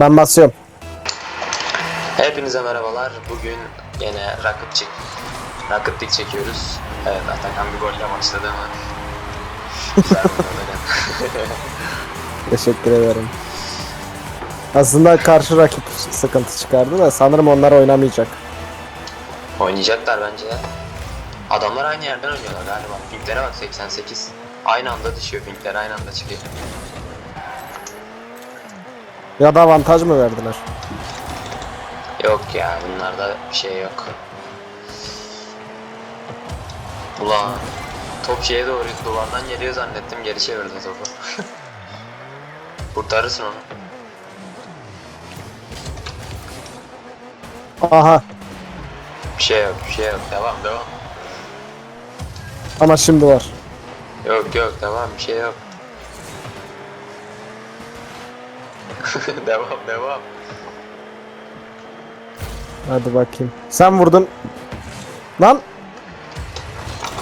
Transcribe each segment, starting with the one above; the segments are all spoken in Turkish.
Ben basıyorum. Hepinize merhabalar. Bugün yine Rocket çek League çekiyoruz. Evet Atakan bir golle başladı ama. Teşekkür ederim. Aslında karşı rakip sıkıntı çıkardı da sanırım onlar oynamayacak. Oynayacaklar bence ya. Adamlar aynı yerden oynuyorlar galiba. Pinklere bak 88. Aynı anda düşüyor pinkler aynı anda çıkıyor. Ya da avantaj mı verdiler? Yok ya bunlarda bir şey yok. Ulan top şeye doğru duvardan geliyor zannettim geri çevirdi topu. Kurtarırsın onu. Aha Bir şey yok bir şey yok devam devam. ama şimdi var. Yok yok devam bir şey yok. devam devam. Hadi bakayım. Sen vurdun. Lan.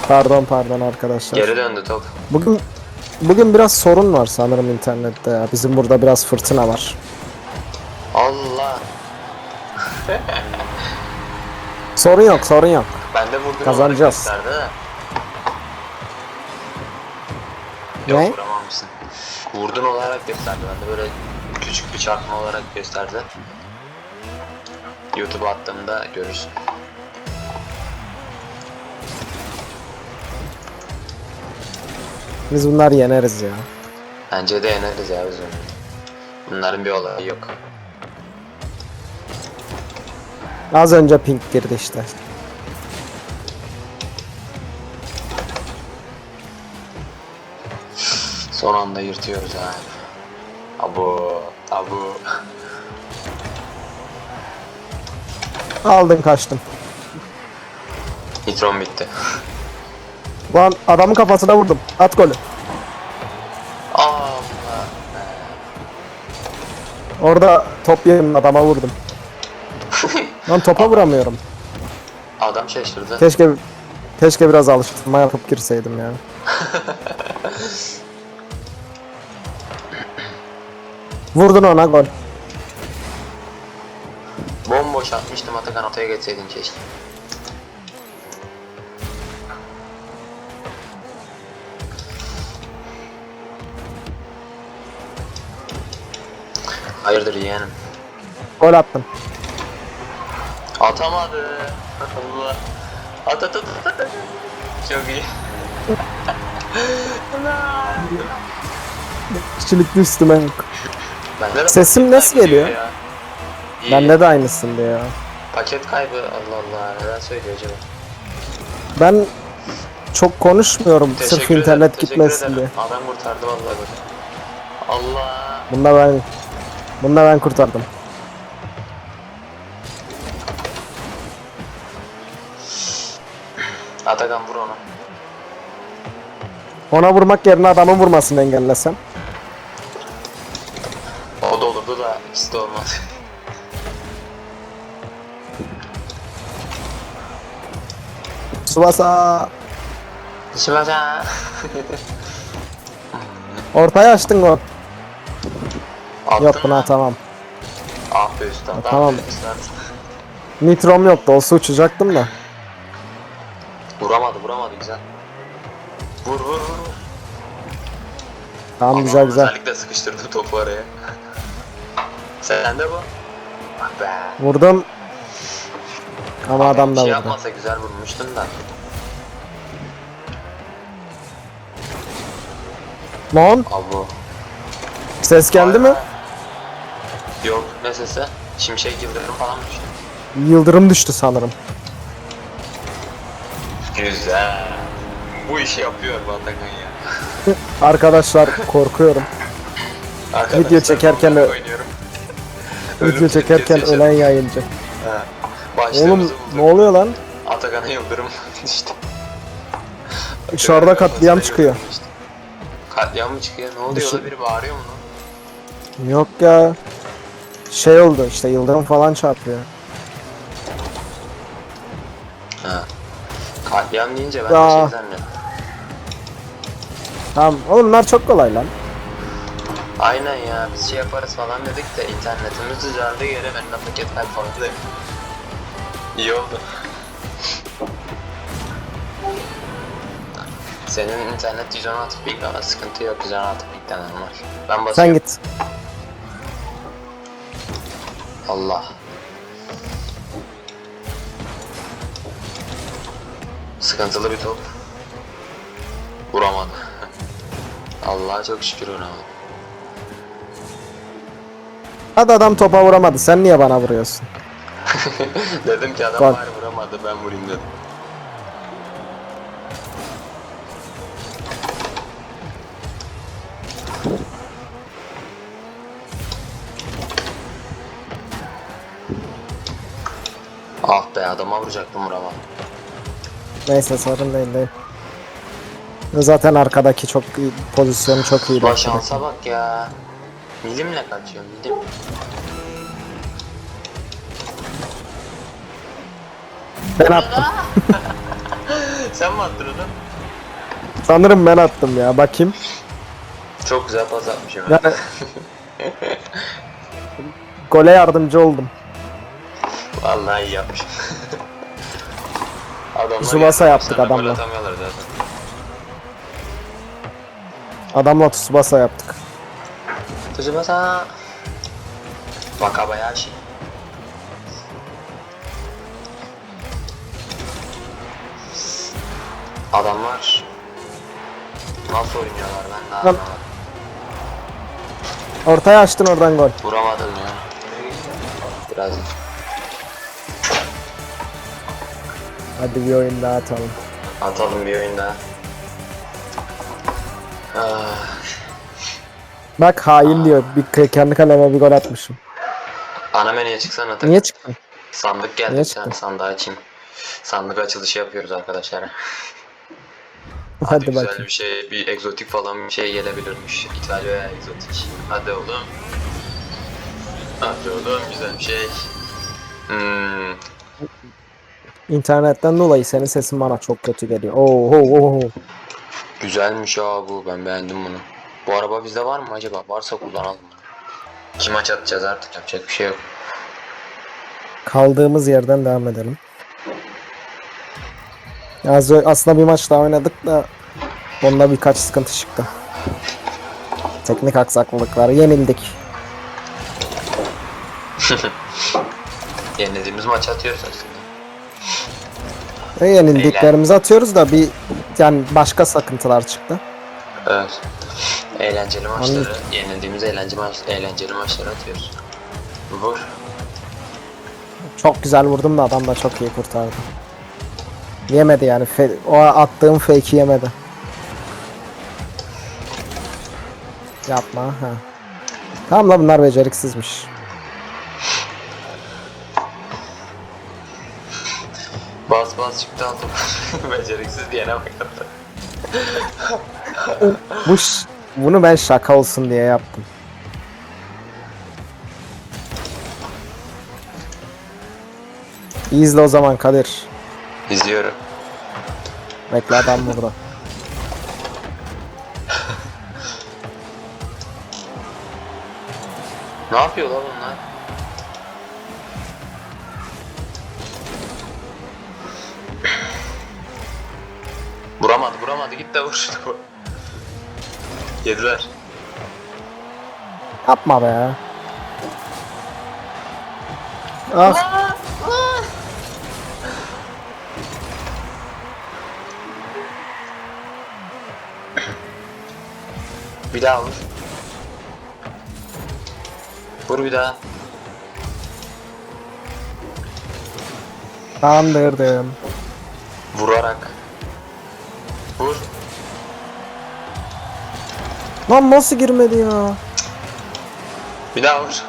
Pardon pardon arkadaşlar. Geri döndü top. Bugün bugün biraz sorun var sanırım internette ya. Bizim burada biraz fırtına var. Allah. Sorun yok sorun yok. Ben de vurdum Kazanacağız. Ne? Yok vuramamışsın. Vurdun olarak gösterdi. Ben de böyle küçük bir çarpma olarak gösterdi. YouTube'a attığımda görürsün. Biz bunlar yeneriz ya. Bence de yeneriz ya bizim. Bunların bir olayı yok. Az önce pink girdi işte. Son anda yırtıyoruz ha. Abu, abu. Aldın kaçtın. Nitron bitti. Lan adamın kafasına vurdum. At golü. Allah. Orada top yerim adama vurdum. Lan topa vuramıyorum. Adam şaşırdı. Keşke keşke biraz alıştırma yapıp girseydim ya. Vurdun ona gol. Bomboş atmıştım Atakan ortaya geçseydin keşke. Hayırdır yeğenim? Gol attım. Atamadı. Allah. At at at at. at. Çok iyi. Kişilikli üstüme yok. Bende de Sesim paket nasıl kaybı geliyor? ya. İyi. Bende de aynısın ya. Paket kaybı Allah Allah neden söylüyor acaba? Ben çok konuşmuyorum sırf ederim, internet teşekkür gitmesin ederim. diye. Adam kurtardı vallahi bak. Allah. Bunda ben Bunda ben kurtardım. Atakan vur onu. Ona vurmak yerine adamın vurmasını engellesem. Subasa Şimaca. ortaya açtın gol. Attın Yok buna mı? atamam. Ah be üstad. tamam. be üstad. Nitrom yoktu olsa uçacaktım da. Vuramadı vuramadı güzel. Vur vur vur. Tamam Allah'ım güzel güzel. Özellikle sıkıştırdı topu araya. Sen de bu. Ah be. Vurdum. Ama adam da şey vurdu. yapmasa güzel vurmuştun da. Lan Abu. ses geldi mi? Yok ne sesi? Şimşek yıldırım falan düştü. Yıldırım düştü sanırım. Güzel. Bu işi yapıyor bu Atakan ya. Arkadaşlar korkuyorum. Arkadaşlar, Video çekerken ben. Video çekerken tehlikesi ölen yayıncı. Ha. Başlığımızı Oğlum bulduk. ne oluyor lan? Atakan'a yıldırım düştü. Dışarıda katliam çıkıyor. Katliam mı çıkıyor? Ne oluyor? Dışı- biri bağırıyor mu lan? Yok ya. Şey oldu işte yıldırım falan çarpıyor. Ha. Katliam deyince ben Ya. de şey zannettim. Tamam oğlum bunlar çok kolay lan. Aynen ya biz şey yaparız falan dedik de internetimiz düzeldi geri benim de paket kayboldu. İyi oldu. Senin internet 116 ping ama sıkıntı yok 116 pingden normal. Ben Sen basıyorum. git. Allah. Sıkıntılı bir top. Vuramadı. Allah'a çok şükür vuramadı. Hadi adam topa vuramadı. Sen niye bana vuruyorsun? dedim ki adam Gol. bari vuramadı ben vurayım dedim. Ah be adama vuracaktım vuramadım. Neyse sorun değil değil. Zaten arkadaki çok iyi, pozisyonu çok iyi. Arkadaki. şansa bak ya. Milimle kaçıyor milim. Ben attım. Sen mi attın onu? Sanırım ben attım ya. Bakayım. Çok güzel pas atmışım. Yani... Gole yardımcı oldum. Vallahi iyi yapmışım. Adamlar Tsubasa geldi, yaptık sana gol adamla. atamıyorlar zaten. Adamla Tsubasa yaptık. Tsubasa. Wakabayashi. Adamlar nasıl oynuyorlar ben de Lan. anlamadım. Ortaya açtın oradan gol. Vuramadım ya. Biraz Hadi bir oyun daha atalım. atalım bir oyun daha. Ah, Bak hain diyor. Bir kendi kaleme bir gol atmışım. ana menüye çıksana tık. Niye çıktın? Sandık geldi Niye çıktın? tane sandığı açayım. Sandık açılışı yapıyoruz arkadaşlar. Hadi, Hadi güzel bakayım. bir şey, bir egzotik falan bir şey gelebilirmiş. İtalya egzotik. Hadi oğlum. Hadi oğlum güzel bir şey. Hmm, İnternetten dolayı senin sesin bana çok kötü geliyor. Oo, oo, oo. güzelmiş ya bu. Ben beğendim bunu. Bu araba bizde var mı acaba? Varsa kullanalım. Kim maç atacağız artık yapacak bir şey yok. Kaldığımız yerden devam edelim. Az aslında bir maç daha oynadık da onda birkaç sıkıntı çıktı. Teknik aksaklıklar yenildik. Yenildiğimiz maç atıyoruz aslında. Ve yenildiklerimizi atıyoruz da bir yani başka sıkıntılar çıktı. Evet. Eğlenceli maçları, Anladım. yenildiğimiz eğlenceli, maç, eğlenceli maçları atıyoruz. Vur. Çok güzel vurdum da adam da çok iyi kurtardı. Yemedi yani. Fe- o attığım fake'i yemedi. Yapma. Ha. Tamam la bunlar beceriksizmiş. Bas bas çıktı aldım. Beceriksiz diyene bak. Bu bunu ben şaka olsun diye yaptım. İzle o zaman Kadir. İzliyorum. Bekle adam burada. Ne yapıyor lan bunlar? Vuramadı vuramadı git de vur. Yediler. Yapma be. Ah. Bir daha vur. Vur bir daha. Kandırdım. Vurarak. Vur. Lan nasıl girmedi ya? Bir daha vur.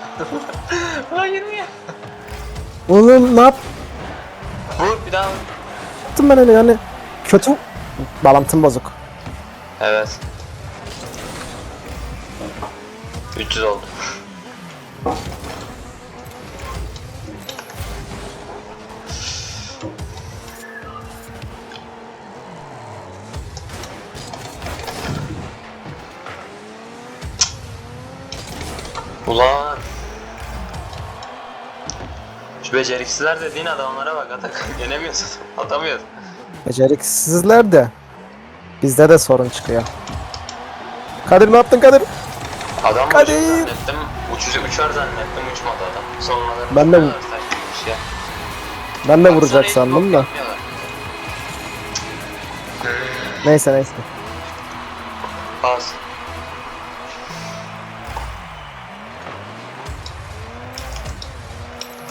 Hayır ya. Oğlum ne yaptım Vur bir daha vur. ben öyle yani? Kötü bağlantım bozuk. Evet. 300 oldu. Ulan. Şu beceriksizler dediğin adamlara bak atak. Yenemiyoruz adam. Atamıyoruz. Beceriksizler de bizde de sorun çıkıyor. Kadir ne yaptın Kadir? Adam Kadir. uçuyor zannettim. Uçucu uçar zannettim uçmadı adam. Sonraları Ben de- uçuyorlar, saçmaymış ya. Ben de Baksana vuracak hiç sandım bok da. yapmıyorlar. Neyse neyse. Pas.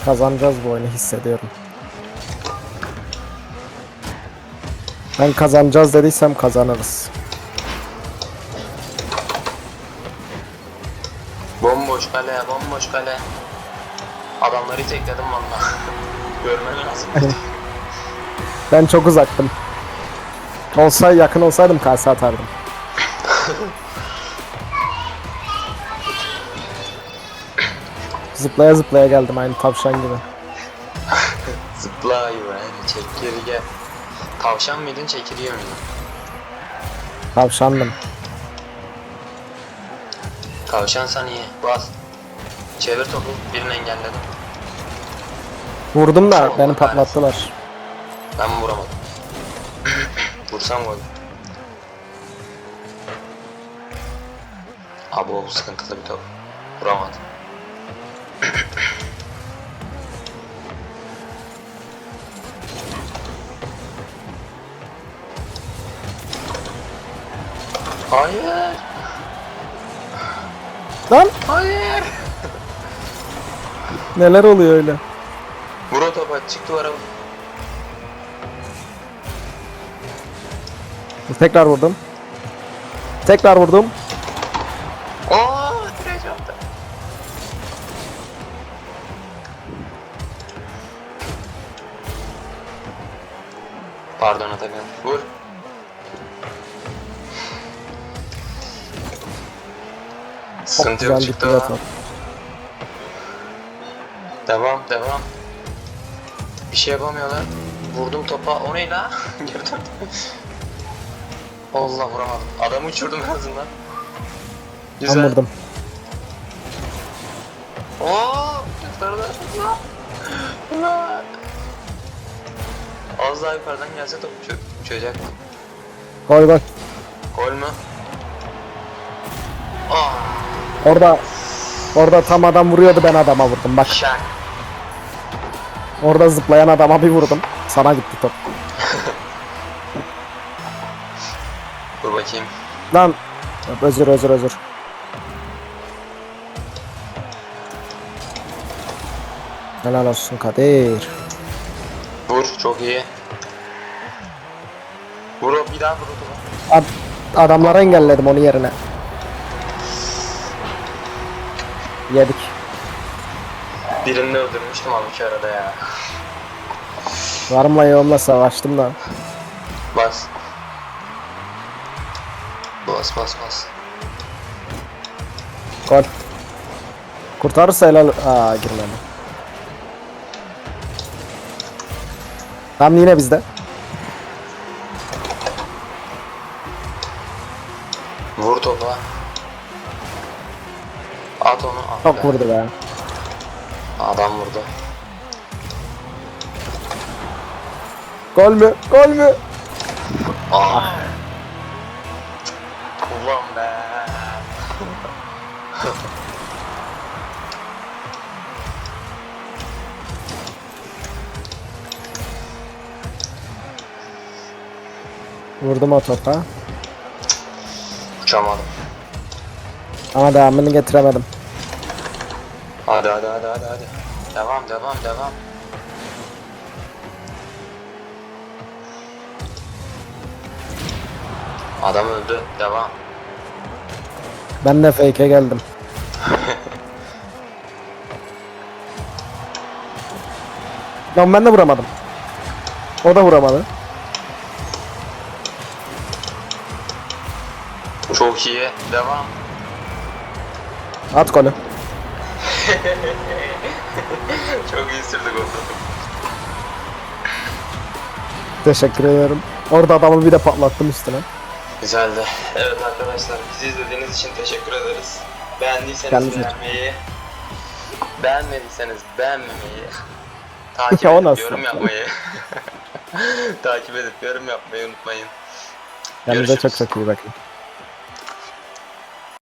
Kazanacağız bu oyunu hissediyorum. Ben kazanacağız dediysem kazanırız. Bomboş kale. Adamları tekledim valla. Görmen lazım. Ben çok uzaktım. Olsay yakın olsaydım kase atardım. zıplaya zıplaya geldim aynı tavşan gibi. Zıpla yani çekirge. Tavşan mıydın çekirge miydin? Tavşandım. Tavşansan iyi. Bas. Çevir topu. Birini engelledim. Vurdum da Allah beni patlattılar. Ben vuramadım? Vursam gol. Abi o sıkıntılı bir top. Vuramadım. Hayır. Lan Hayır. Neler oluyor öyle? Vur o topa çık duvara vur. Tekrar vurdum. Tekrar vurdum. Aa, direğe çarptı. Pardon Atakan. Vur. Sıkıntı yok güzel çıktı ha. Devam. Bir şey yapamıyorlar. Vurdum topa. O ne la? Geri. Allah vuramadım. Adamı uçurdum en azından. Güzel. Ben vurdum. Oo, yukarıda. Az daha yukarıdan gelse top uçu- uçacak. Gol gol. Gol mü? Aa, Orada orada tam adam vuruyordu ben adama vurdum. Bak şak. Orada zıplayan adama bir vurdum. Sana gitti top. Dur bakayım. Lan özür özür özür. Helal olsun Kadir. Vur, çok iyi. Vur bir daha vur. Ad- adamları engelledim onun yerine. Yedik. Birini öldürmüştüm abi şu arada ya. Varımla yoğumla savaştım da. Bas. Bas bas bas. Gol. Kurtarırsa helal. Aa girmedi. Tam yine bizde. Vur topa. At onu at. Çok be. vurdu be. Adam vurdu. Gol mü? Gol mü? Aa. Ulan be. Vurdum o topa. Uçamadım. Ama devamını getiremedim. Hadi hadi hadi hadi hadi. Devam devam devam. Adam öldü. Devam. Ben de fake'e geldim. Lan ben de vuramadım. O da vuramadı. Çok iyi. Devam. At golü. Çok iyi sürdük o topu. Teşekkür ederim. Orada adamı bir de patlattım üstüne. Güzeldi. Evet arkadaşlar bizi izlediğiniz için teşekkür ederiz. Beğendiyseniz Kendinize- beğenmeyi, beğenmediyseniz beğenmemeyi, takip o edip nasıl? yorum yapmayı, takip edip yorum yapmayı unutmayın. Kendinize çok Görüşürüz. çok iyi bakın.